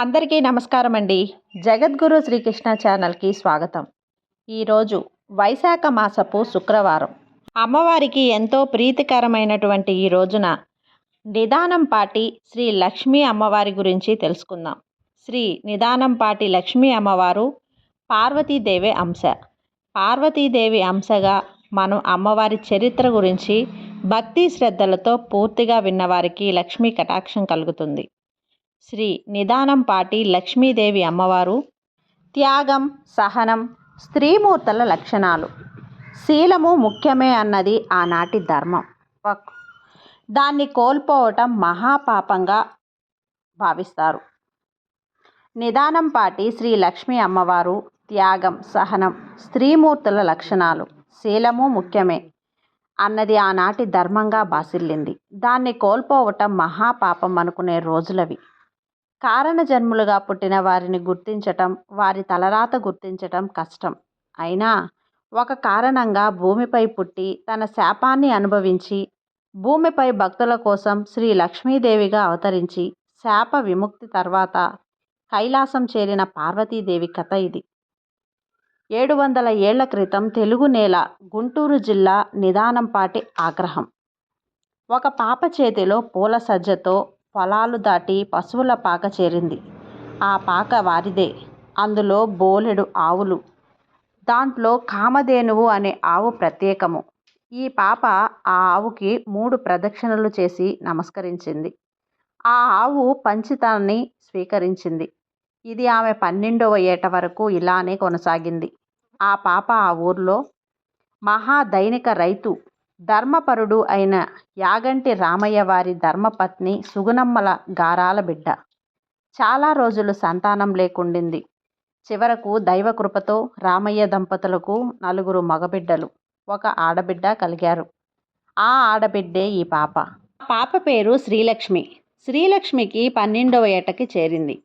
అందరికీ నమస్కారం అండి జగద్గురు శ్రీకృష్ణ ఛానల్కి స్వాగతం. ఈరోజు వైశాఖ మాసపు శుక్రవారం. అమ్మవారికి ఎంతో ప్రీతికరమైనటువంటి ఈ రోజున నిదానం పాటి శ్రీ లక్ష్మీ అమ్మవారి గురించి తెలుసుకుందాం. శ్రీ నిదానం పాటి లక్ష్మీ అమ్మవారు పార్వతీదేవి అంశ. పార్వతీదేవి అంశగా మనం అమ్మవారి చరిత్ర గురించి భక్తి శ్రద్ధలతో పూర్తిగా విన్నవారికి లక్ష్మీ కటాక్షం కలుగుతుంది. శ్రీ నిదానం పాటి లక్ష్మీదేవి అమ్మవారు. త్యాగం సహనం స్త్రీమూర్తుల లక్షణాలు. శీలము ముఖ్యమే అన్నది ఆనాటి ధర్మం. దాన్ని కోల్పోవటం మహాపాపంగా భావిస్తారు. నిదానం పాటి శ్రీ లక్ష్మీ అమ్మవారు త్యాగం సహనం స్త్రీమూర్తుల లక్షణాలు. శీలము ముఖ్యమే అన్నది ఆనాటి ధర్మంగా బాసిల్లింది. దాన్ని కోల్పోవటం మహాపాపం అనుకునే రోజులవి. కారణ జన్ములుగా పుట్టిన వారిని గుర్తించటం వారి తలరాత గుర్తించటం కష్టం. అయినా ఒక కారణంగా భూమిపై పుట్టి తన శాపాన్ని అనుభవించి భూమిపై భక్తుల కోసం శ్రీ లక్ష్మీదేవిగా అవతరించి శాప విముక్తి తర్వాత కైలాసం చేరిన పార్వతీదేవి కథ ఇది. ఏడు వందల ఏళ్ళ క్రితం తెలుగు నేల గుంటూరు జిల్లా నిదానంపాటి ఆగ్రహం. ఒక పాప చేతిలో పూల సజ్జతో పొలాలు దాటి పశువుల పాక చేరింది. ఆ పాక వారిదే. అందులో బోలెడు ఆవులు. దాంట్లో కామధేనువు అనే ఆవు ప్రత్యేకము. ఈ పాప ఆ ఆవుకి మూడు ప్రదక్షిణలు చేసి నమస్కరించింది. ఆ ఆవు పంచితాన్ని స్వీకరించింది. ఇది ఆమె పన్నెండవ ఏట వరకు ఇలానే కొనసాగింది. ఆ పాప ఆ ఊర్లో మహాదైనిక రైతు. ధర్మపరుడు అయిన యాగంటి రామయ్య వారి ధర్మపత్ని సుగుణమ్మల గారాల బిడ్డ. చాలా రోజులు సంతానం లేకుండింది. చివరకు దైవకృపతో రామయ్య దంపతులకు నలుగురు మగబిడ్డలు ఒక ఆడబిడ్డ కలిగారు. ఆ ఆడబిడ్డే ఈ పాప. పాప పేరు శ్రీలక్ష్మి. శ్రీలక్ష్మికి పన్నెండవ ఏటకి చేరింది.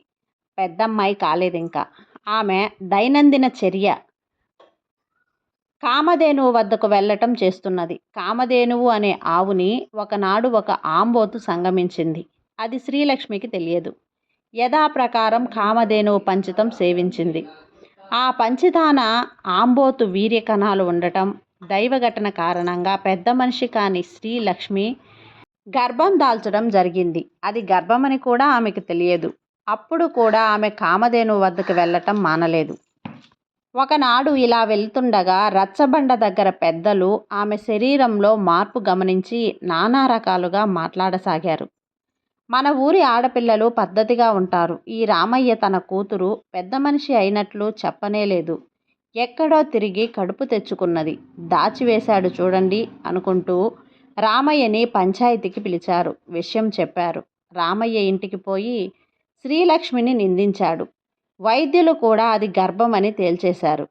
పెద్దమ్మాయి కాలేదింకా. ఆమె దైనందిన చర్య కామధేనువు వద్దకు వెళ్ళటం చేస్తున్నది. కామధేనువు అనే ఆవుని ఒకనాడు ఒక ఆంబోతు సంగమించింది. అది శ్రీలక్ష్మికి తెలియదు. యథాప్రకారం కామధేనువు పంచితం సేవించింది. ఆ పంచితాన ఆంబోతు వీర్యకణాలు ఉండటం దైవఘటన కారణంగా పెద్ద మనిషి కాని శ్రీలక్ష్మి గర్భం దాల్చడం జరిగింది. అది గర్భమని కూడా ఆమెకు తెలియదు. అప్పుడు కూడా ఆమె కామధేను వద్దకు వెళ్ళటం మానలేదు. ఒకనాడు ఇలా వెళ్తుండగా రచ్చబండ దగ్గర పెద్దలు ఆమె శరీరంలో మార్పు గమనించి నానా రకాలుగా మాట్లాడసాగారు. మన ఊరి ఆడపిల్లలు పద్ధతిగా ఉంటారు. ఈ రామయ్య తన కూతురు పెద్ద మనిషి అయినట్లు చెప్పనే లేదు ఎక్కడో తిరిగి కడుపు తెచ్చుకున్నది. దాచివేశాడు చూడండి అనుకుంటూ రామయ్యని పంచాయతీకి పిలిచారు. విషయం చెప్పారు. రామయ్య ఇంటికి పోయి శ్రీలక్ష్మిని నిందించాడు. వైద్యులు కూడా అది గర్భమని తేల్చేశారు.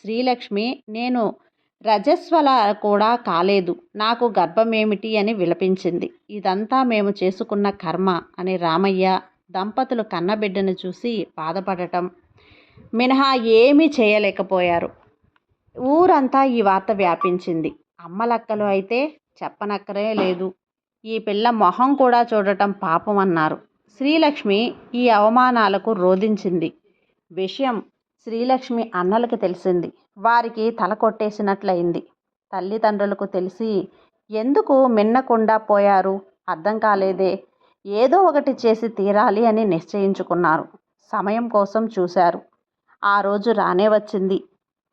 శ్రీలక్ష్మి నేను రజస్వల కూడా కాలేదు. నాకు గర్భమేమిటి అని విలపించింది. ఇదంతా మేము చేసుకున్న కర్మ అని రామయ్య దంపతులు కన్నబిడ్డను చూసి బాధపడటం. మినహా ఏమీ చేయలేకపోయారు. ఊరంతా ఈ వార్త వ్యాపించింది. అమ్మలక్కలు అయితే చెప్పనక్కరే లేదు. ఈ పిల్ల మొహం కూడా చూడటం పాపం అన్నారు శ్రీలక్ష్మి ఈ అవమానాలకు రోధించింది. విషయం శ్రీలక్ష్మి అన్నలకి తెలిసింది. వారికి తల కొట్టేసినట్లయింది. తల్లిదండ్రులకు తెలిసి ఎందుకు మిన్నకుండా పోయారు? అర్థం కాలేదే. ఏదో ఒకటి చేసి తీరాలి అని నిశ్చయించుకున్నారు. సమయం కోసం చూశారు. ఆ రోజు రానే వచ్చింది.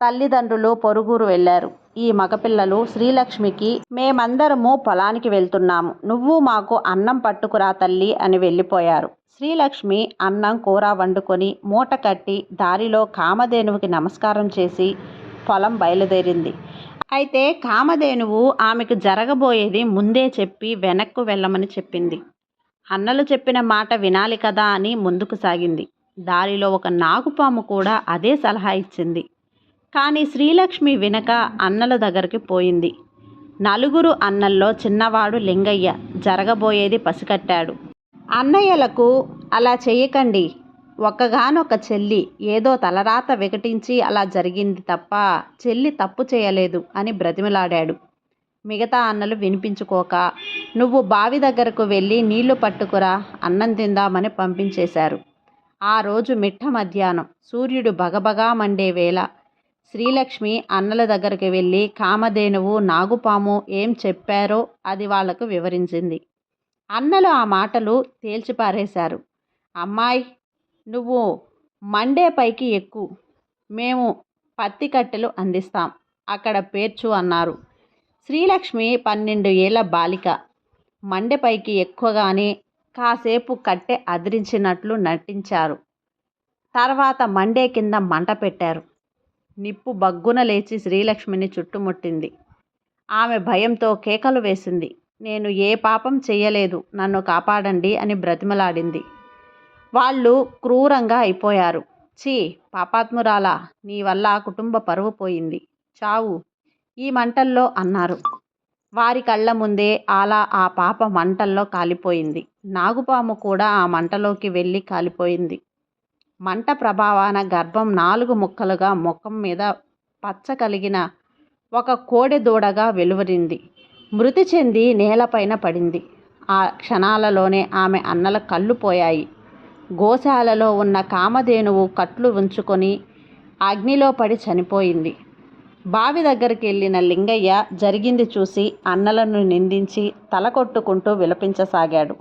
తల్లిదండ్రులు పొరుగురు వెళ్ళారు. ఈ మగపిల్లలు శ్రీలక్ష్మికి మేమందరము పొలానికి వెళ్తున్నాము. నువ్వు మాకు అన్నం పట్టుకురా తల్లి అని వెళ్ళిపోయారు. శ్రీలక్ష్మి అన్నం కూర వండుకొని మూట కట్టి దారిలో కామధేనువుకి నమస్కారం చేసి పొలం బయలుదేరింది. అయితే కామధేనువు ఆమెకు జరగబోయేది ముందే చెప్పి వెనక్కు వెళ్ళమని చెప్పింది. అన్నలు చెప్పిన మాట వినాలి కదా అని ముందుకు సాగింది. దారిలో ఒక నాగుపాము కూడా అదే సలహా ఇచ్చింది. కానీ శ్రీలక్ష్మి వినక అన్నల దగ్గరికి పోయింది. నలుగురు అన్నల్లో చిన్నవాడు లింగయ్య జరగబోయేది పసికట్టాడు. అన్నయ్యలకు అలా చేయకండి ఒక్కగానొక్క చెల్లి ఏదో తలరాత వికటించి అలా జరిగింది తప్ప చెల్లి తప్పు చేయలేదు అని బ్రతిమలాడాడు. మిగతా అన్నలు వినిపించుకోక నువ్వు బావి దగ్గరకు వెళ్ళి నీళ్ళు పట్టుకురా అన్నం తిందామని పంపించేశారు. ఆ రోజు మిట్ట మధ్యాహ్నం. సూర్యుడు బగబగా మండే వేళ శ్రీలక్ష్మి అన్నల దగ్గరికి వెళ్ళి కామధేనువు నాగుపాము ఏం చెప్పారో అది వాళ్ళకు వివరించింది అన్నలు ఆ మాటలు తేల్చిపారేశారు అమ్మాయి నువ్వు మండే పైకి ఎక్కు. మేము పత్తి కట్టెలు అందిస్తాం. అక్కడ పేర్చు అన్నారు. శ్రీలక్ష్మి పన్నెండు ఏళ్ళ బాలిక. మండెపైకి ఎక్కువగానే కాసేపు కట్టె అదిరించినట్లు నటించారు. తర్వాత మండే కింద మంట పెట్టారు. నిప్పు బగ్గున లేచి శ్రీలక్ష్మిని చుట్టుముట్టింది. ఆమె భయంతో కేకలు వేసింది. నేను ఏ పాపం చెయ్యలేదు. నన్ను కాపాడండి అని బ్రతిమలాడింది. వాళ్ళు క్రూరంగా అయిపోయారు. ఛీ పాపాత్మురాలా నీ వల్ల కుటుంబ పరువు పోయింది. చావు ఈ మంటల్లో అన్నారు. వారి కళ్ళ ముందే అలా ఆ పాప మంటల్లో కాలిపోయింది. నాగుపాము కూడా ఆ మంటలోకి వెళ్ళి కాలిపోయింది. మంట ప్రభావాన గర్భం నాలుగు ముక్కలుగా ముఖం మీద పచ్చ కలిగిన ఒక కోడె దూడగా వెలువరింది మృతి చెంది నేలపైన పడింది. ఆ క్షణాలలోనే ఆమె అన్నల కళ్ళు పోయాయి. గోశాలలో ఉన్న కామధేనువు కట్లు ఉంచుకొని అగ్నిలో పడి చనిపోయింది. బావి దగ్గరికి వెళ్ళిన లింగయ్య జరిగింది చూసి అన్నలను నిందించి తల కొట్టుకుంటూ విలపించసాగాడు.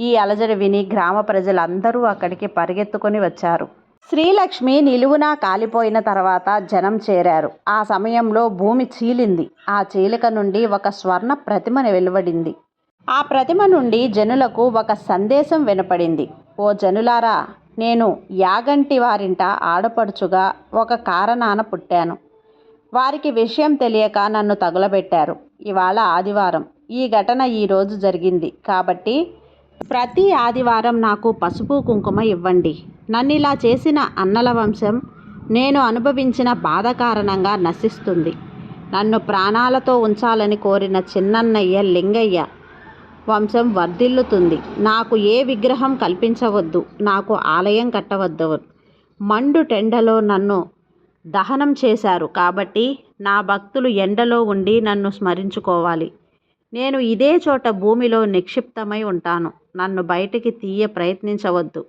ఈ అలజడి విని గ్రామ ప్రజలందరూ అక్కడికి పరిగెత్తుకొని వచ్చారు. శ్రీలక్ష్మి నిలువునా కాలిపోయిన తర్వాత జనం చేరారు. ఆ సమయంలో భూమి చీలింది. ఆ చీలిక నుండి ఒక స్వర్ణ ప్రతిమను వెలువడింది. ఆ ప్రతిమ నుండి జనులకు ఒక సందేశం వినపడింది. ఓ జనులారా నేను యాగంటి వారింట ఆడపడుచుగా ఒక కారణాన పుట్టాను. వారికి విషయం తెలియక నన్ను తగులబెట్టారు. ఇవాళ ఆదివారం. ఈ ఘటన ఈరోజు జరిగింది. కాబట్టి ప్రతి ఆదివారం నాకు పసుపు కుంకుమ ఇవ్వండి. నన్ను ఇలా చేసిన అన్నల వంశం నేను అనుభవించిన బాధ కారణంగా నశిస్తుంది. నన్ను ప్రాణాలతో ఉంచాలని కోరిన చిన్నన్నయ్య లింగయ్య వంశం వర్ధిల్లుతుంది. నాకు ఏ విగ్రహం కల్పించవద్దు. నాకు ఆలయం కట్టవద్దు మండు టెండలో నన్ను దహనం చేశారు కాబట్టి నా భక్తులు ఎండలో ఉండి నన్ను స్మరించుకోవాలి. నేను ఇదే చోట భూమిలో నిక్షిప్తమై ఉంటాను. నన్ను బయటికి తీయ ప్రయత్నించవద్దు.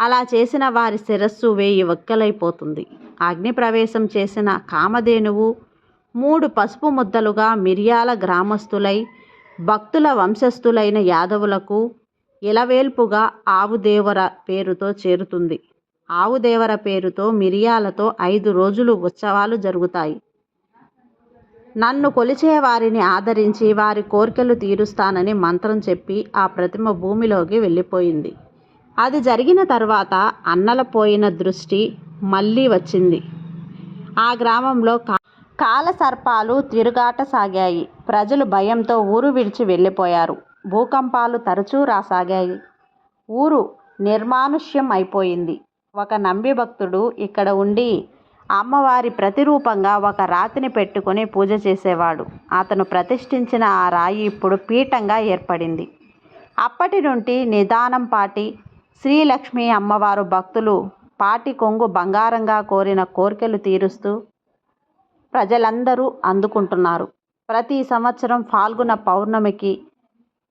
అలా చేసిన వారి శిరస్సు వేయి వక్కలైపోతుంది. అగ్నిప్రవేశం చేసిన కామధేనువు మూడు పసుపు ముద్దలుగా మిరియాల గ్రామస్తులై భక్తుల వంశస్థులైన యాదవులకు ఇలవేల్పుగా ఆవుదేవర పేరుతో చేరుతుంది. ఆవుదేవర పేరుతో మిరియాలతో ఐదు రోజులు ఉత్సవాలు జరుగుతాయి. నన్ను కొలిచే వారిని ఆదరించి వారి కోరికలు తీరుస్తానని మంత్రం చెప్పి ఆ ప్రతిమ భూమిలోకి వెళ్ళిపోయింది. అది జరిగిన తర్వాత అన్నల పోయిన దృష్టి మళ్ళీ వచ్చింది. ఆ గ్రామంలో కాలసర్పాలు తిరుగాట సాగాయి. ప్రజలు భయంతో ఊరు విడిచి వెళ్ళిపోయారు. భూకంపాలు తరచూ రాసాగాయి. ఊరు నిర్మానుష్యం అయిపోయింది. ఒక నంబి భక్తుడు ఇక్కడ ఉండి అమ్మవారి ప్రతిరూపంగా ఒక రాతిని పెట్టుకొని పూజ చేసేవాడు. అతను ప్రతిష్ఠించిన ఆ రాయి ఇప్పుడు పీఠంగా ఏర్పడింది. అప్పటి నుండి నిదానం పాటి శ్రీలక్ష్మి అమ్మవారు భక్తులు పాటి కొంగు బంగారంగా కోరిన కోరికలు తీరుస్తూ ప్రజలందరూ అందుకుంటున్నారు. ప్రతి సంవత్సరం ఫాల్గుణ పౌర్ణమికి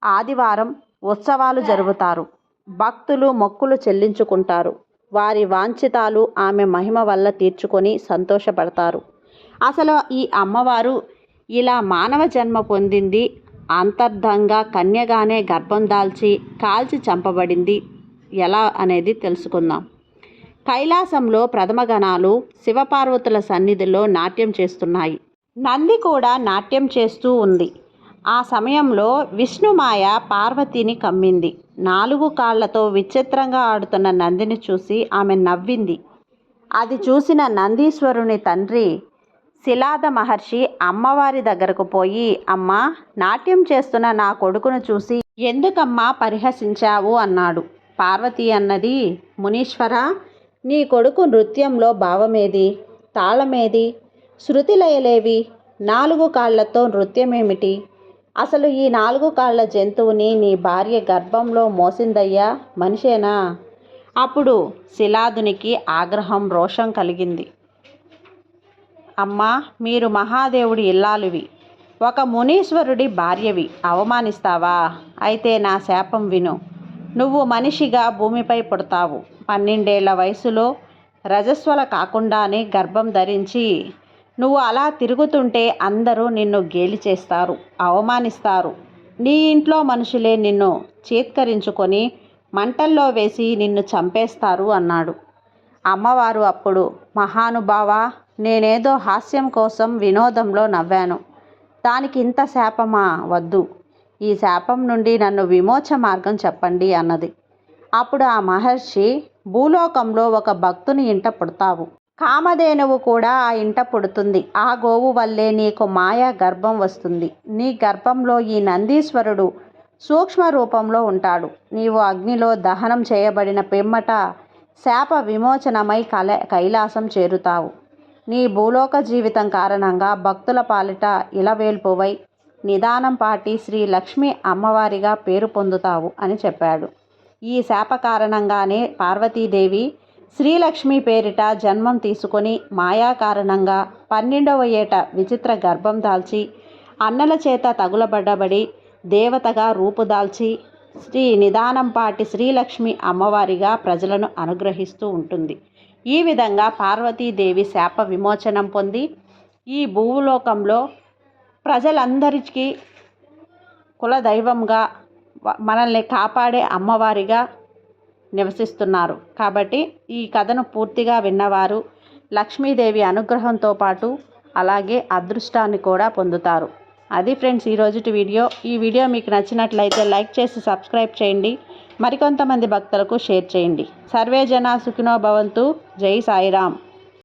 ఆదివారం ఉత్సవాలు జరుగుతారు భక్తులు మొక్కులు చెల్లించుకుంటారు. వారి వాంఛితాలు ఆమె మహిమ వల్ల తీర్చుకొని సంతోషపడతారు. అసలు ఈ అమ్మవారు ఇలా మానవ జన్మ పొందింది అంతర్ధంగా కన్యగానే గర్భం దాల్చి కాల్చి చంపబడింది ఎలా అనేది తెలుసుకుందాం. కైలాసంలో ప్రథమ గణాలు శివపార్వతుల సన్నిధిలో నాట్యం చేస్తున్నాయి. నంది కూడా నాట్యం చేస్తూ ఉంది. ఆ సమయంలో విష్ణుమాయ పార్వతిని కమ్మింది. నాలుగు కాళ్ళతో విచిత్రంగా ఆడుతున్న నందిని చూసి ఆమె నవ్వింది. అది చూసిన నందీశ్వరుని తండ్రి శిలాద మహర్షి అమ్మవారి దగ్గరకు పోయి అమ్మ నాట్యం చేస్తున్న నా కొడుకును చూసి ఎందుకమ్మా పరిహసించావు? అన్నాడు. పార్వతి అన్నది మునీశ్వర నీ కొడుకు నృత్యంలో భావమేది? తాళమేది? శృతిలయలేవి నాలుగు కాళ్ళతో నృత్యమేమిటి? అసలు ఈ నాలుగు కాళ్ళ జంతువుని నీ భార్య గర్భంలో మోసిందయ్యా మనిషేనా? అప్పుడు శిలాదునికి ఆగ్రహం రోషం కలిగింది. అమ్మా మీరు మహాదేవుడి ఇల్లాలువి. ఒక మునీశ్వరుడి భార్యవి. అవమానిస్తావా? అయితే నా శాపం విను. నువ్వు మనిషిగా భూమిపై పుడతావు. పన్నెండేళ్ళ వయసులో రజస్వల కాకుండానే గర్భం ధరించి నువ్వు అలా తిరుగుతుంటే అందరూ నిన్ను గేలి చేస్తారు అవమానిస్తారు. నీ ఇంట్లో మనుషులే నిన్ను చేత్కరించుకొని మంటల్లో వేసి నిన్ను చంపేస్తారు అన్నాడు. అమ్మవారు అప్పుడు మహానుభావ నేనేదో హాస్యం కోసం వినోదంలో నవ్వాను. దానికి ఇంత శాపమా? వద్దు. ఈ శాపం నుండి నన్ను విమోచ మార్గం చెప్పండి అన్నది. అప్పుడు ఆ మహర్షి భూలోకంలో ఒక భక్తుని ఇంట పుడతావు. కామధేనువు కూడా ఆ ఇంట పుడుతుంది. ఆ గోవు వల్లే నీకు మాయా గర్భం వస్తుంది. నీ గర్భంలో ఈ నందీశ్వరుడు సూక్ష్మ రూపంలో ఉంటాడు. నీవు అగ్నిలో దహనం చేయబడిన పిమ్మట శాప విమోచనమై కల కైలాసం చేరుతావు. నీ భూలోక జీవితం కారణంగా భక్తుల పాలిట ఇలవేల్పువై నిదానం పాటి శ్రీ లక్ష్మీ అమ్మవారిగా పేరు పొందుతావు అని చెప్పాడు. ఈ శాప కారణంగానే పార్వతీదేవి శ్రీలక్ష్మి పేరిట జన్మం తీసుకొని మాయా కారణంగా పన్నెండవ ఏట విచిత్ర గర్భం దాల్చి అన్నల చేత తగులబడ్డబడి దేవతగా రూపుదాల్చి శ్రీ నిదానంపాటి శ్రీలక్ష్మి అమ్మవారిగా ప్రజలను అనుగ్రహిస్తూ ఉంటుంది. ఈ విధంగా పార్వతీదేవి శాప విమోచనం పొంది ఈ భూలోకంలో ప్రజలందరికీ కులదైవంగా మనల్ని కాపాడే అమ్మవారిగా నివసిస్తున్నారు. కాబట్టి ఈ కథను పూర్తిగా విన్నవారు లక్ష్మీదేవి అనుగ్రహంతో పాటు అలాగే అదృష్టాన్ని కూడా పొందుతారు. అది ఫ్రెండ్స్ ఈరోజుటి వీడియో. ఈ వీడియో మీకు నచ్చినట్లయితే లైక్ చేసి సబ్స్క్రైబ్ చేయండి. మరికొంతమంది భక్తులకు షేర్ చేయండి. సర్వే జన సుఖినో భవంతు. జై సాయిరామ్.